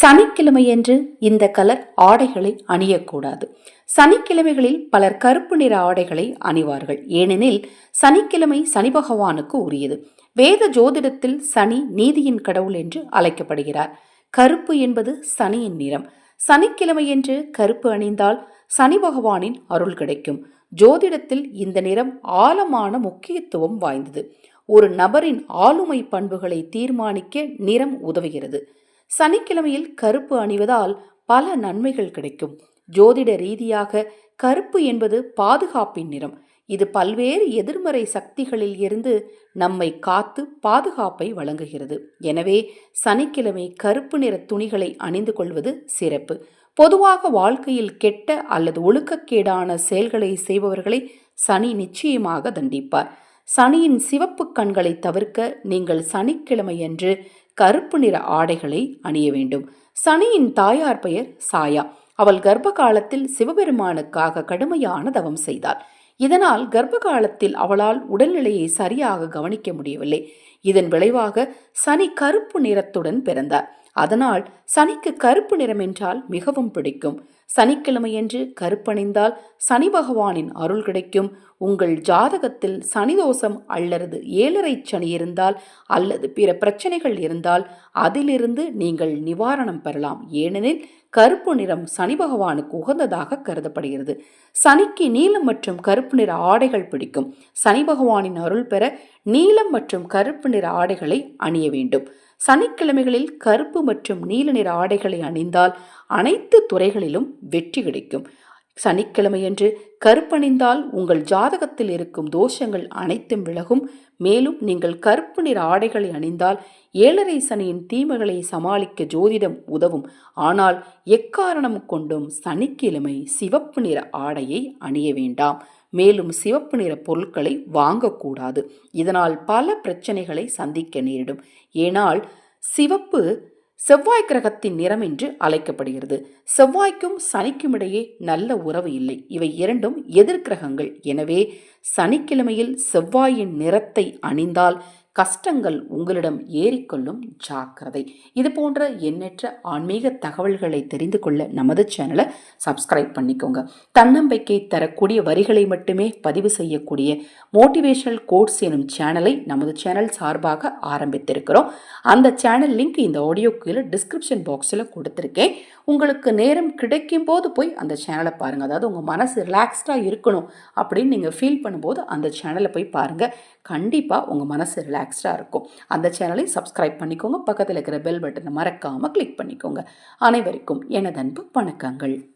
சனிக்கிழமையன்று இந்த கலர் ஆடைகளை அணியக்கூடாது. சனிக்கிழமைகளில் பலர் கருப்பு நிற ஆடைகளை அணிவார்கள். ஏனெனில் சனிக்கிழமை சனி பகவானுக்கு உரியது. வேத ஜோதிடத்தில் சனி நீதியின் கடவுள் என்று அழைக்கப்படுகிறார். கருப்பு என்பது சனியின் நிறம். சனிக்கிழமையன்று கருப்பு அணிந்தால் சனி பகவானின் அருள் கிடைக்கும். ஜோதிடத்தில் இந்த நிறம் ஆழமான முக்கியத்துவம் வாய்ந்தது. ஒரு நபரின் ஆளுமை பண்புகளை தீர்மானிக்க நிறம் உதவுகிறது. சனிக்கிழமையில் கருப்பு அணிவதால் பல நன்மைகள் கிடைக்கும். ஜோதிட ரீதியாக கருப்பு என்பது பாதுகாப்பின் நிறம். இது பல்வேறு எதிர்மறை சக்திகளில் இருந்து நம்மை காத்து பாதுகாப்பை வழங்குகிறது. எனவே சனிக்கிழமை கருப்பு நிற துணிகளை அணிந்து கொள்வது சிறப்பு. பொதுவாக வாழ்க்கையில் கெட்ட அல்லது ஒழுக்கக்கேடான செயல்களை செய்பவர்களை சனி நிச்சயமாக தண்டிப்பார். சனியின் சிவப்பு கண்களை தவிர்க்க நீங்கள் சனிக்கிழமையன்று கருப்பு நிற ஆடைகளை அணிய வேண்டும். சனியின் தாயார் பெயர் சாயா. அவள் கர்ப்ப காலத்தில் சிவபெருமானுக்காக கடுமையான தவம் செய்தாள். இதனால் கர்ப்ப காலத்தில் அவளால் உடல்நிலையை சரியாக கவனிக்க முடியவில்லை. இதன் விளைவாக சனி கருப்பு நிறத்துடன் பிறந்தார். அதனால் சனிக்கு கருப்பு நிறம் என்றால் மிகவும் பிடிக்கும். சனிக்கிழமையன்று கருப்பணிந்தால் சனி பகவானின் அருள் கிடைக்கும். உங்கள் ஜாதகத்தில் சனி தோஷம் அல்லது ஏழரை சனி இருந்தால் அல்லது பிற பிரச்சனைகள் இருந்தால் அதிலிருந்து நீங்கள் நிவாரணம் பெறலாம். ஏனெனில் கருப்பு நிறம் சனி பகவானுக்கு உகந்ததாக கருதப்படுகிறது. சனிக்கு நீலம் மற்றும் கருப்பு நிற ஆடைகள் பிடிக்கும். சனி பகவானின் அருள் பெற நீலம் மற்றும் கருப்பு நிற ஆடைகளை அணிய வேண்டும். சனிக்கிழமைகளில் கருப்பு மற்றும் நீல நிற ஆடைகளை அணிந்தால் அனைத்து துறைகளிலும் வெற்றி கிடைக்கும். சனிக்கிழமையன்று கருப்பணிந்தால் உங்கள் ஜாதகத்தில் இருக்கும் தோஷங்கள் அனைத்தும் விலகும். மேலும் நீங்கள் கருப்பு நிற ஆடைகளை அணிந்தால் ஏழரை சனியின் தீமைகளை சமாளிக்க ஜோதிடம் உதவும். ஆனால் எக்காரணம் கொண்டும் சனிக்கிழமை சிவப்பு நிற ஆடையை அணிய வேண்டாம். மேலும் சிவப்பு நிற பொருட்களை வாங்கக்கூடாது. இதனால் பல பிரச்சனைகளை சந்திக்க நேரிடும். ஏனால் சிவப்பு செவ்வாய் கிரகத்தின் நிறம் என்று அழைக்கப்படுகிறது. செவ்வாய்க்கும் சனிக்கும் இடையே நல்ல உறவு இல்லை. இவை இரண்டும் எதிர்கிரகங்கள் எனவே சனிக்கிழமையில் செவ்வாயின் நிறத்தை அணிந்தால் கஷ்டங்கள் உங்களிடம் ஏறிக்கொள்ளும் ஜாக்கிரதை. இது போன்ற எண்ணற்ற ஆன்மீக தகவல்களை தெரிந்து கொள்ள நமது சேனலை சப்ஸ்கிரைப் பண்ணிக்கோங்க. தன்னம்பிக்கை தரக்கூடிய வரிகளை மட்டுமே பதிவு செய்யக்கூடிய மோட்டிவேஷனல் கோட்ஸ் எனும் சேனலை நமது சேனல் சார்பாக ஆரம்பித்திருக்கிறோம். அந்த சேனல் லிங்க் இந்த ஆடியோ கீழே டிஸ்கிரிப்ஷன் பாக்ஸில் கொடுத்துருக்கேன். உங்களுக்கு நேரம் கிடைக்கும் போது போய் அந்த சேனலை பாருங்கள் அதாவது உங்கள் மனசு ரிலாக்ஸ்டாக இருக்கணும் அப்படின்னு நீங்கள் ஃபீல் பண்ணும்போது அந்த சேனலை போய் பாருங்கள் கண்டிப்பாக உங்கள் மனசு ரிலாக்ஸ்டாக இருக்கும். அந்த சேனலை சப்ஸ்கிரைப் பண்ணிக்கோங்க. பக்கத்தில் இருக்கிற பெல் பட்டனை மறக்காமல் கிளிக் பண்ணிக்கோங்க. அனைவருக்கும் எனது அன்பு வணக்கங்கள்.